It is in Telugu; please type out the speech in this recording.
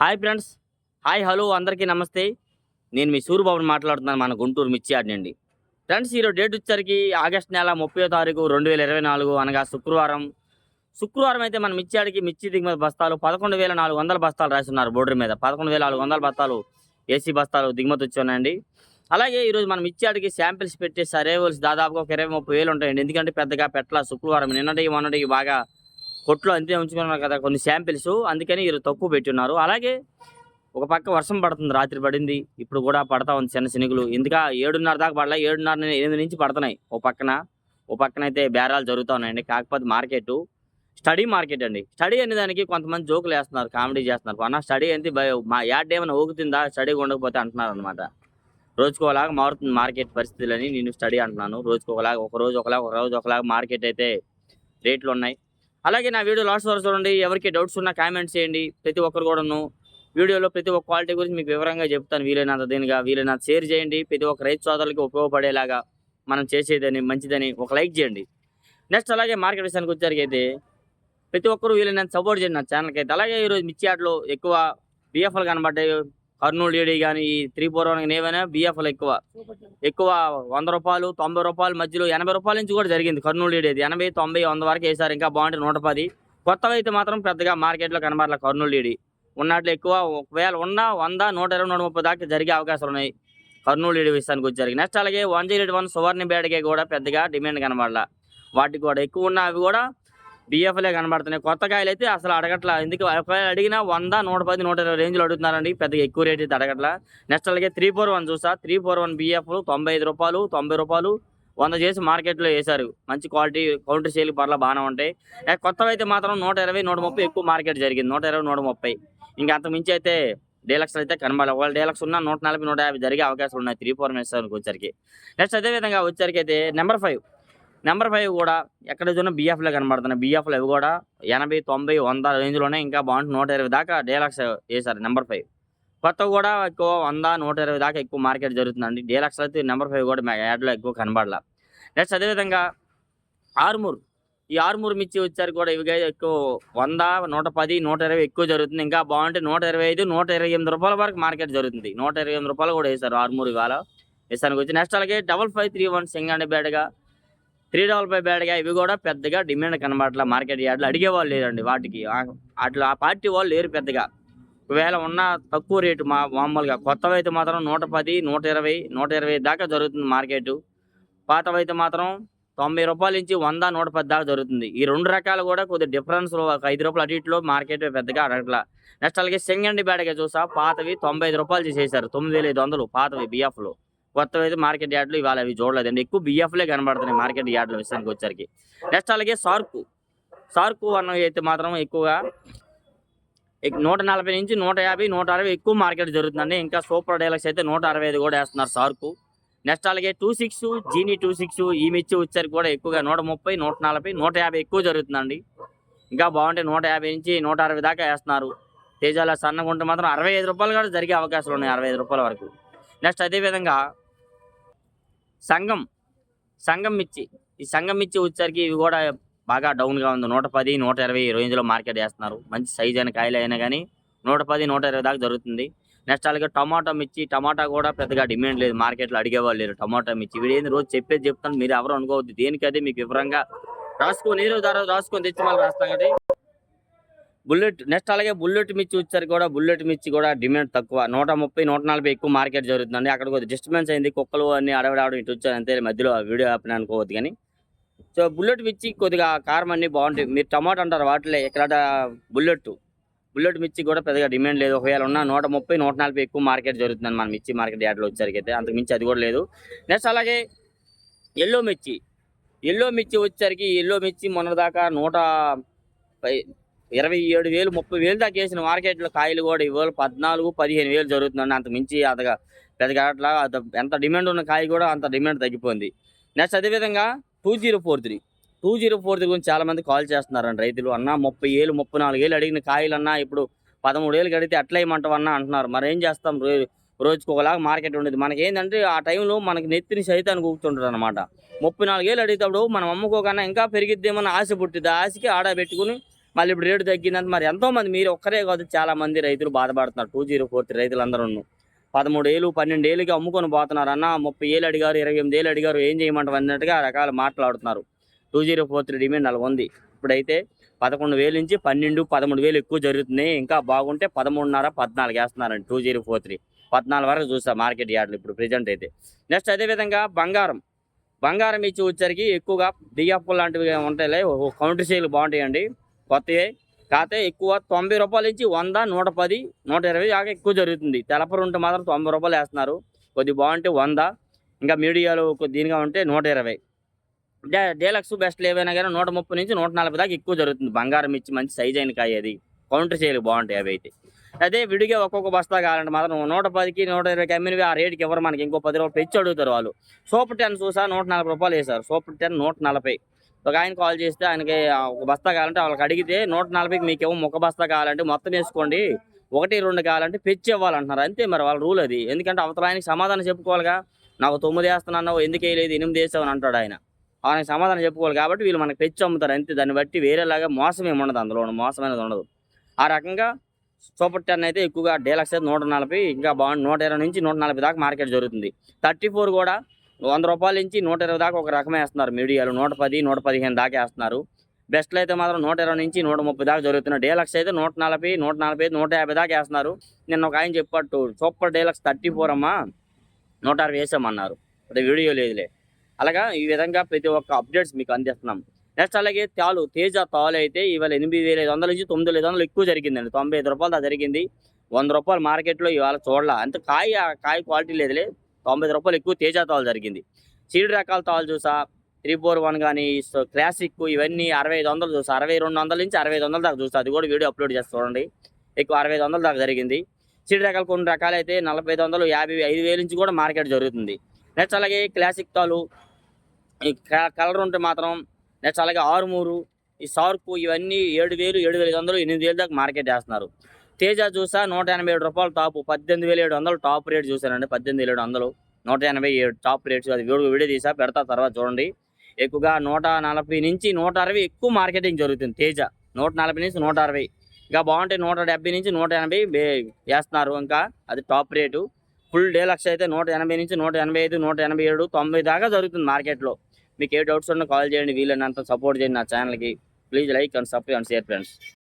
Hi friends. హాయ్ హలో అందరికీ నమస్తే. నేను మీ సూర్యబాబుని మాట్లాడుతున్నాను మన గుంటూరు మిర్చియాడ్ నుండి ఫ్రెండ్స్ ఈరోజు డేట్ వచ్చరికి ఆగస్ట్ నెల ముప్పై తారీఖు రెండు వేల ఇరవై నాలుగు అనగా శుక్రవారం. శుక్రవారం అయితే మన మిర్చియాడికి మిర్చి దిగుమతి బస్తాలు పదకొండు వేల నాలుగు వందల బస్తాలు రాస్తున్నారు బోర్డర్ మీద. పదకొండు వేల నాలుగు వందల బస్తాలు ఏసీ బస్తాలు దిగుమతి వచ్చి అలాగే ఈరోజు మనం మిర్చి శాంపిల్స్ పెట్టి సరేవల్స్ దాదాపుగా ఒక ఇరవై ముప్పై వేలు ఉంటాయండి. ఎందుకంటే పెద్దగా పెట్టల శుక్రవారం నిన్నటికి మొన్నటికి బాగా కొట్లో అంతే ఉంచుకున్నారు కదా కొన్ని శాంపిల్స్. అందుకని వీరు తక్కువ పెట్టి ఉన్నారు అలాగే ఒక పక్క వర్షం పడుతుంది రాత్రి పడింది. ఇప్పుడు కూడా పడతా ఉంది చిన్న శనిగులు. ఎందుక ఏడున్నర దాకా పడలే. ఏడున్నర ఎనిమిది నుంచి పడుతున్నాయి ఓ పక్కన. ఓ పక్కన అయితే బేరాలు జరుగుతూ ఉన్నాయండి. కాకపోతే మార్కెట్ స్టడీ మార్కెట్ అండి. స్టడీ అనే దానికి కొంతమంది జోకులు వేస్తున్నారు కామెడీ చేస్తున్నారు. అన్న స్టడీ ఏంటి మా యాడ్ ఏమైనా ఊగుతుందా? స్టడీ ఉండకపోతే అంటున్నారు అనమాట రోజుకోలాగా మారుతుంది మార్కెట్ పరిస్థితులని నేను స్టడీ అంటున్నాను. రోజుకు ఒకలాగా ఒక రోజు ఒకలాగా ఒక రోజు ఒకలాగా మార్కెట్ అయితే రేట్లు ఉన్నాయి. అలాగే నా వీడియో లాస్ట్ వరకు చూడండి. ఎవరికి డౌట్స్ ఉన్నా కామెంట్స్ చేయండి. ప్రతి ఒక్కరు కూడాను వీడియోలో ప్రతి ఒక్క క్వాలిటీ గురించి మీకు వివరంగా చెప్తాను. వీలైనంత దీనిగా వీలైనంత షేర్ చేయండి. ప్రతి ఒక్క రైతు సోదరులకి ఉపయోగపడేలాగా మనం చేసేదని మంచిదని ఒక లైక్ చేయండి. నెక్స్ట్ అలాగే మార్కెట్ విషయానికి వచ్చేసరికి అయితే ప్రతి ఒక్కరు వీలైనంత సపోర్ట్ చేయండి నా ఛానల్కి అయితే. అలాగే ఈరోజు మిర్చి ఆటలో ఎక్కువ బిఎఫ్ఎల్ కనబడ్డాయి. కర్నూలు డీడీ కానీ ఈ త్రీ ఫోర్ వన్ ఏమైనా బిఎఫ్లు ఎక్కువ. ఎక్కువ వంద రూపాయలు తొంభై రూపాయల మధ్యలో ఎనభై రూపాయల నుంచి కూడా జరిగింది కర్నూలు డీడీ ఎనభై తొంభై వంద వరకు వేసారు ఇంకా బాగుంటుంది నూట పది. కొత్తవి అయితే మాత్రం పెద్దగా మార్కెట్లో కనబడలే కర్నూలు డీడీ ఉన్నట్లు ఎక్కువ ఒకవేళ ఉన్న వంద నూట ఇరవై నూట ముప్పై దాకా జరిగే అవకాశాలు ఉన్నాయి కర్నూలు డీడీ విషయానికి వచ్చారు నెక్స్ట్ అలాగే one zero eight one Suvarna బేడకే కూడా పెద్దగా డిమాండ్ కనబడాల. వాటికి కూడా ఎక్కువ ఉన్న అవి కూడా బిఎఫ్లే కనబడుతున్నాయి. కొత్త కాయలు అయితే అసలు అడగట్లా. ఎందుకు ఒకవేళ అడిగినా వంద నూట పది నూట ఇరవై రేంజ్లో అడుగుతున్నారండి. పెద్దగా ఎక్కువ రేట్ అయితే అడగట్లా. నెక్స్ట్ అలాగే త్రీ ఫోర్ వన్ చూసా. త్రీ ఫోర్ వన్ బిఎఫ్ తొంభై ఐదు రూపాయలు తొంభై రూపాయలు వంద చేసి మార్కెట్లో వేశారు. మంచి క్వాలిటీ కౌంటర్ సేల్ పర్ల బాగానే ఉంటాయి. కొత్తవి అయితే మాత్రం నూట ఇరవై నూట ముప్పై ఎక్కువ మార్కెట్ జరిగింది. నూట ఇరవై నూట ముప్పై. ఇంకా అంత మించి అయితే డీలక్స్ అయితే కనబడాలి. ఒకవేళ డీలక్స్ ఉన్న నూట నలభై నూట యాభై జరిగే అవకాశాలు ఉన్నాయి. త్రీ ఫోర్ మినిట్స్ వచ్చరికి నెక్స్ట్ అదేవిధంగా వచ్చరికి అయితే నెంబర్ ఫైవ్. నెంబర్ ఫైవ్ కూడా ఎక్కడ చూసినా బీఎఫ్లో కనబడుతున్నాయి. బీఎఫ్లో అవి కూడా ఎనభై తొంభై వంద రేంజ్లోనే ఇంకా బాగుంటుంది. నూట ఇరవై దాకా డీలక్స్ వేశారు నెంబర్ ఫైవ్. కొత్త కూడా ఎక్కువ వంద నూట ఇరవై దాకా ఎక్కువ మార్కెట్ జరుగుతుందండి. డీలక్స్ అయితే నెంబర్ ఫైవ్ కూడా మా యాడ్లో ఎక్కువ కనబడాల. నెక్స్ట్ అదేవిధంగా ఆర్మూర్. ఈ ఆర్మూర్ మిర్చి వచ్చారు కూడా ఇవి ఎక్కువ వంద నూట పది నూట ఇరవై ఎక్కువ జరుగుతుంది. ఇంకా బాగుంటే నూట ఇరవై ఐదు నూట ఇరవై ఎనిమిది రూపాయల వరకు మార్కెట్ జరుగుతుంది. నూట ఇరవై ఎనిమిది రూపాయలు కూడా వేశారు ఆర్మూర్ ఇవాళ. వేసానికి వచ్చి నెక్స్ట్ అలాగే డబల్ ఫైవ్ త్రీ వన్ సింగ్ అండ్ బ్యాడ్గా త్రీ డబల్ ఫైవ్ బేడగా ఇవి కూడా పెద్దగా డిమాండ్ కనబడట్ల మార్కెట్ యార్డ్లో. అడిగేవాళ్ళు లేదండి వాటికి. అట్లా ఆ పార్టీ వాళ్ళు లేరు పెద్దగా. ఒకవేళ ఉన్న తక్కువ రేటు మా మామూలుగా. కొత్తవి అయితే మాత్రం నూట పది నూట ఇరవై నూట ఇరవై దాకా జరుగుతుంది మార్కెట్ పాతవైతే అయితే మాత్రం తొంభై రూపాయల నుంచి వంద నూట పది దాకా జరుగుతుంది. ఈ రెండు రకాలు కూడా కొద్దిగా డిఫరెన్స్ ఒక ఐదు రూపాయలు అటు ఇటులో మార్కెట్ పెద్దగా అడగట్లా. నెక్స్ట్ అలాగే సింగండి బేడగా చూసా పాతవి తొంభై ఐదు రూపాయలు చేసేసారు తొమ్మిది వేల ఐదు వందలు పాతవి బిఎఫ్లో కొత్తవి అయితే మార్కెట్ యార్డ్లు ఇవాళ అవి చూడలేదండి. ఎక్కువ బిఎఫ్లే కనబడుతున్నాయి మార్కెట్ యార్డ్ల విషయానికి వచ్చరికి నెక్స్ట్ అలాగే సార్కు సార్కు అన్నవి అయితే మాత్రం ఎక్కువగా నూట నలభై నుంచి నూట యాభై నూట అరవై ఎక్కువ మార్కెట్ జరుగుతుందండి. ఇంకా సూపర్ డైలాక్స్ అయితే నూట అరవై ఐదు కూడా వేస్తున్నారు సార్కు నెక్స్ట్ అలాగే టూ సిక్స్ జీనీ టూ సిక్స్ ఈ మిర్చి వచ్చరికి కూడా ఎక్కువగా నూట ముప్పై నూట నలభై నూట యాభై ఎక్కువ జరుగుతుందండి. ఇంకా బాగుంటే నూట యాభై నుంచి నూట అరవై దాకా వేస్తున్నారు. తేజాల సన్నగా మాత్రం అరవై ఐదు రూపాయలు కూడా జరిగే అవకాశాలు ఉన్నాయి అరవై ఐదు రూపాయల వరకు. నెక్స్ట్ అదేవిధంగా సంఘం సంఘం మిర్చి ఈ సంఘం మిర్చి వచ్చేసరికి ఇవి కూడా బాగా డౌన్గా ఉంది. నూట పది నూట ఇరవై రేంజ్లో మార్కెట్ చేస్తున్నారు మంచి సైజ్ అయిన కాయలు అయినా కానీ నూట పది నూట ఇరవై దాకా జరుగుతుంది. నెక్స్ట్ అలాగే టమాటా మిర్చి టమాటా కూడా పెద్దగా డిమాండ్ లేదు. మార్కెట్లో అడిగేవాళ్ళు లేరు. టమాటా మిర్చి. వీడు ఏంది రోజు చెప్పేది చెప్తాను మీరు ఎవరు అనుకోవద్దు. దేనికైతే మీకు వివరంగా రాసుకొని ఏ రోజు ఆ రోజు రాసుకొని తెచ్చి మళ్ళీ రాస్తాం కదా బుల్లెట్ నెక్స్ట్ అలాగే బుల్లెట్ మిర్చి వచ్చేసరికి కూడా బుల్లెట్ మిర్చి కూడా డిమాండ్ తక్కువ. నూట ముప్పై నూట నలభై ఎక్కువ మార్కెట్ జరుగుతుందండి. అక్కడ కొద్దిగా డిస్టర్బెన్స్ అయింది కుక్కలు అన్ని అడవడావడం ఇటు వచ్చారు అంతే మధ్యలో వీడియో ఆపిన అనుకోవద్దు కానీ. సో బుల్లెట్ మిర్చి కొద్దిగా కారం అన్నీ బాగుంటాయి. మీరు టమాటా అంటారు వాటిలో ఇక్కడ బుల్లెట్ బుల్లెట్ మిర్చి కూడా పెద్దగా డిమాండ్ లేదు. ఒకవేళ ఉన్న నూట ముప్పై నూట నలభై ఎక్కువ మార్కెట్ జరుగుతుందని మన మిర్చి మార్కెట్ యాడ్లో వచ్చేసరికి అయితే. అంతకు మించి అది కూడా లేదు. నెక్స్ట్ అలాగే ఎల్లో మిర్చి. ఎల్లో మిర్చి వచ్చేసరికి ఎల్లో మిర్చి మొన్నదాకా నూట ఇరవై ఏడు వేలు ముప్పై వేలు దాకా వేసిన మార్కెట్లో కాయలు కూడా ఇవాళ పద్నాలుగు పదిహేను వేలు జరుగుతుందండి అంత మించి అంతగా పెద్దగా అట్లా అంత ఎంత డిమాండ్ ఉన్న కాయ కూడా అంత డిమాండ్ తగ్గిపోయింది. నెక్స్ట్ అదేవిధంగా two zero four three. Two zero four three గురించి చాలామంది కాల్ చేస్తున్నారండి రైతులు. అన్న ముప్పై ఏళ్ళు ముప్పై నాలుగు ఏళ్ళు అడిగిన కాయలు అన్న ఇప్పుడు పదమూడు ఏళ్ళు కడిగితే అట్లా ఇమ్మంటావన్నా అంటున్నారు. మరి ఏం చేస్తాం? రో- రోజుకి ఒకలాగా మార్కెట్ ఉండేది. మనకి ఏంటంటే ఆ టైంలో మనకి నెత్తిని సైతాన్ని కూర్చుంటారు అనమాట ముప్పై నాలుగేళ్ళు అడిగేటప్పుడు మనం అమ్ముకోకన్నా ఇంకా పెరిగిద్దేమన్న ఆశ పుట్టింది ఆశకి ఆడ పెట్టుకుని మళ్ళీ ఇప్పుడు రేటు తగ్గిందంటే మరి ఎంతో మంది మీరు ఒక్కరే కాదు చాలా మంది రైతులు బాధపడుతున్నారు. టూ జీరో ఫోర్ త్రీ రైతులందరూ పదమూడు ఏళ్ళు పన్నెండు ఏళ్ళకి అమ్ముకొని పోతున్నారు అన్న ముప్పై ఏళ్ళు అడిగారు ఇరవై ఎనిమిది ఏళ్ళు అడిగారు ఏం చేయమంటారు అన్నట్టుగా రకాల మాట్లాడుతున్నారు. Two zero four three demand అలా ఉంది ఇప్పుడైతే పదకొండు వేలు నుంచి పన్నెండు పదమూడు వేలు ఎక్కువ జరుగుతున్నాయి. ఇంకా బాగుంటే పదమూడున్నర పద్నాలుగు వేస్తున్నారండి టూ జీరో ఫోర్ త్రీ. పద్నాలుగు వరకు చూస్తాం మార్కెట్ యార్డ్లు ఇప్పుడు ప్రెజెంట్ అయితే. నెక్స్ట్ అదేవిధంగా బంగారం. బంగారం ఇచ్చి వచ్చరికి ఎక్కువగా డిఎఫ్ లాంటివి ఉంటాయి కౌంటర్ సేల్ బాగుంటాయండి. కొత్తవి కాకపోతే ఎక్కువ తొంభై రూపాయల నుంచి వంద నూట పది నూట ఇరవై దాకా ఎక్కువ జరుగుతుంది. తెలపరు ఉంటే మాత్రం తొంభై రూపాయలు వేస్తున్నారు. కొద్ది బాగుంటే వంద ఇంకా మీడియాలో దీనిగా ఉంటే నూట ఇరవై. డీలక్స్ బెస్ట్లు ఏవైనా కానీ నూట ముప్పై నుంచి నూట నలభై దాకా ఎక్కువ జరుగుతుంది. బంగారం ఇచ్చి మంచి సైజ్ అయిన కాయ అది. కౌంటర్ చేయాలి బాగుంటాయి అవి అయితే. అదే విడిగా ఒక్కొక్క బస్తా కావాలంటే మాత్రం నూట పదికి నూట ఇరవైకి అమ్మినవి ఆ రేటుకి ఎవరు మనకి ఇంకో పది రూపాయలు పెంచి అడుగుతారు వాళ్ళు. సూపర్ టెన్ చూసా నూట నలభై రూపాయలు వేశారు. సూపర్ టెన్ నూట నలభై. ఒక ఆయన కాల్ చేస్తే ఆయనకి ఒక బస్తా కావాలంటే వాళ్ళకి అడిగితే నూట నలభైకి మీకు ఏమో ఒక బస్తా కావాలంటే మొత్తం వేసుకోండి ఒకటి రెండు కావాలంటే పెచ్చి ఇవ్వాలంటున్నారు. అంతే మరి వాళ్ళ రూల్ అది. ఎందుకంటే అవతల ఆయనకి సమాధానం చెప్పుకోవాలిగా. నాకు తొమ్మిది వేస్తున్నావు ఎందుకు వేయలేదు ఎనిమిది వేసావు అంటాడు ఆయన. ఆయనకి సమాధానం చెప్పుకోవాలి కాబట్టి వీళ్ళు మనకి పెచ్చి అమ్ముతారు. అంతే దాన్ని బట్టి వేరేలాగా మోసం ఏమి ఉండదు అందులో మోసం అనేది ఉండదు. ఆ రకంగా సూపర్ టెన్ అయితే ఎక్కువగా డీలక్స్ అయితే నూట నలభై ఇంకా బాగుంది. నూట ఇరవై నుంచి నూట నలభై దాకా మార్కెట్ జరుగుతుంది. థర్టీ ఫోర్ కూడా వంద రూపాయల నుంచి నూట ఇరవై దాకా ఒక రకమే వేస్తున్నారు మీడియాలు. నూట పది నూట పదిహేను దాకా వేస్తున్నారు. బెస్ట్లు అయితే మాత్రం నూట ఇరవై నుంచి నూట ముప్పై దాకా జరుగుతున్నాయి. డీలక్స్ అయితే నూట నలభై నూట నలభై నూట యాభై దాకా వేస్తున్నారు. నిన్న ఒక ఆయన చెప్పట్టు సూపర్ డీలక్స్ థర్టీ ఫోర్ అమ్మా నూట అరవై వేసామన్నారు అదే వీడియో లేదులే. అలాగా ఈ విధంగా ప్రతి ఒక్క అప్డేట్స్ మీకు అందిస్తున్నాం. నెక్స్ట్ అలాగే తాలు తేజ తాలు అయితే ఇవాళ ఎనిమిది వేల ఐదు వందల నుంచి తొమ్మిది వేల ఐదు వందలు ఎక్కువ జరిగిందండి. తొంభై ఐదు రూపాయలు జరిగింది. వంద రూపాయలు మార్కెట్లో ఇవాళ చూడాల. అంత కాయ కాయ క్వాలిటీ లేదులే. తొంభై రూపాయలు ఎక్కువ తేజ తాలు జరిగింది. సీడ్ రకాల తాలు చూసా త్రీ ఫోర్ వన్ కానీ క్లాసిక్ ఇవన్నీ అరవై ఐదు వందలు చూసా. అరవై రెండు వందల నుంచి అరవై ఐదు వందల దాకా చూసా. అది కూడా వీడియో అప్లోడ్ చేసి చూడండి. ఎక్కువ అరవై ఐదు వందల దాకా జరిగింది. సీడ్ రకాలు కొన్ని రకాలు అయితే నలభై ఐదు వందలు యాభై ఐదు వేల నుంచి కూడా మార్కెట్ జరుగుతుంది. నెక్స్ట్ అలాగే క్లాసిక్ తాలు ఈ కలర్ ఉంటే మాత్రం నెక్స్ట్ అలాగే ఆరుమూరు ఈ సార్కు ఇవన్నీ ఏడు వేలు ఏడు వేల ఐదు వందలు ఎనిమిది వేలు దాకా మార్కెట్ చేస్తున్నారు. తేజ చూసా నూట ఎనభై ఏడు రూపాయలు టాప్ పద్దెనిమిది వేల ఏడు వందలు టాప్ రేట్ చూసానండి పద్దెనిమిది వేల ఏడు వందలు నూట ఎనభై ఏడు టాప్ రేట్స్ అది వీడియో వీడియో తీసా పెడతా తర్వాత చూడండి. ఎక్కువగా నూట నలభై నుంచి నూట అరవై ఎక్కువ మార్కెటింగ్ జరుగుతుంది తేజ. నూట నలభై నుంచి నూట అరవై. ఇంకా బాగుంటే నూట డెబ్బై నుంచి నూట ఎనభై బే- వేస్తున్నారు ఇంకా. అది టాప్ రేటు ఫుల్ డీలక్స్ అయితే నూట ఎనభై నుంచి నూట ఎనభై ఐదు నూట ఎనభై ఏడు తొంభై దాకా జరుగుతుంది మార్కెట్లో మీకు ఏ డౌట్స్ ఉన్నా కాల్ చేయండి వీలైనంత సపోర్ట్ చేయండి నా ఛానల్కి please like and subscribe and share friends